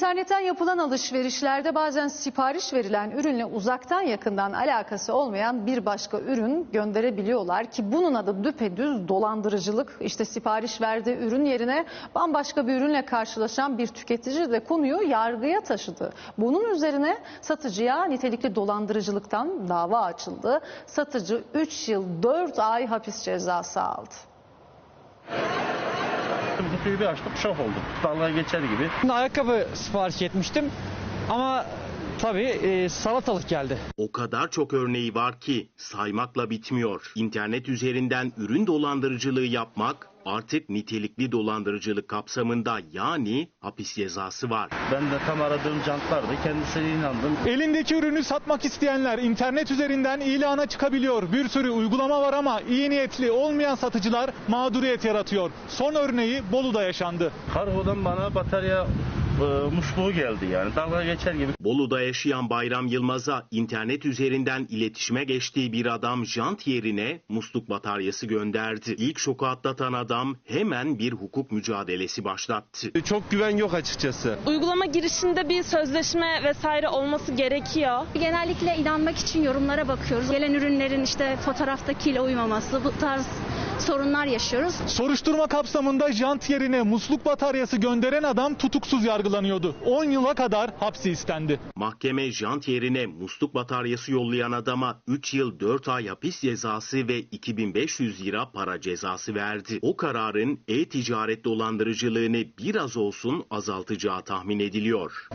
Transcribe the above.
İnternetten yapılan alışverişlerde bazen sipariş verilen ürünle uzaktan yakından alakası olmayan bir başka ürün gönderebiliyorlar ki bunun adı düpedüz dolandırıcılık. İşte sipariş verdiği ürün yerine bambaşka bir ürünle karşılaşan bir tüketici de konuyu yargıya taşıdı. Bunun üzerine satıcıya nitelikli dolandırıcılıktan dava açıldı. Satıcı 3 yıl 4 ay hapis cezası aldı. Kutuyu bir açtık şok olduk. Dalga geçer gibi. Ayakkabı sipariş etmiştim ama tabii e, salatalık geldi. O kadar çok örneği var ki saymakla bitmiyor. İnternet üzerinden ürün dolandırıcılığı yapmak artık nitelikli dolandırıcılık kapsamında yani hapis cezası var. Ben de tam aradığım jantlardı. Kendisine inandım. Elindeki ürünü satmak isteyenler internet üzerinden ilana çıkabiliyor. Bir sürü uygulama var ama iyi niyetli olmayan satıcılar mağduriyet yaratıyor. Son örneği Bolu'da yaşandı. Kargodan bana batarya e, musluğu geldi yani. Dalga geçer gibi. Bolu'da yaşayan Bayram Yılmaz'a internet üzerinden iletişime geçtiği bir adam jant yerine musluk bataryası gönderdi. İlk şoku atlatan adam hemen bir hukuk mücadelesi başlattı. Çok güven yok açıkçası. uygulama girişinde bir sözleşme vesaire olması gerekiyor. Genellikle inanmak için yorumlara bakıyoruz. Gelen ürünlerin işte fotoğraftakiyle uymaması bu tarz sorunlar yaşıyoruz. Soruşturma kapsamında jant yerine musluk bataryası gönderen adam tutuksuz yargılanıyordu. 10 yıla kadar hapsi istendi. Mahkeme jant yerine musluk bataryası yollayan adama 3 yıl 4 ay hapis cezası ve 2500 lira para cezası verdi. O kararın e-ticaret dolandırıcılığını biraz olsun azaltacağı tahmin ediliyor.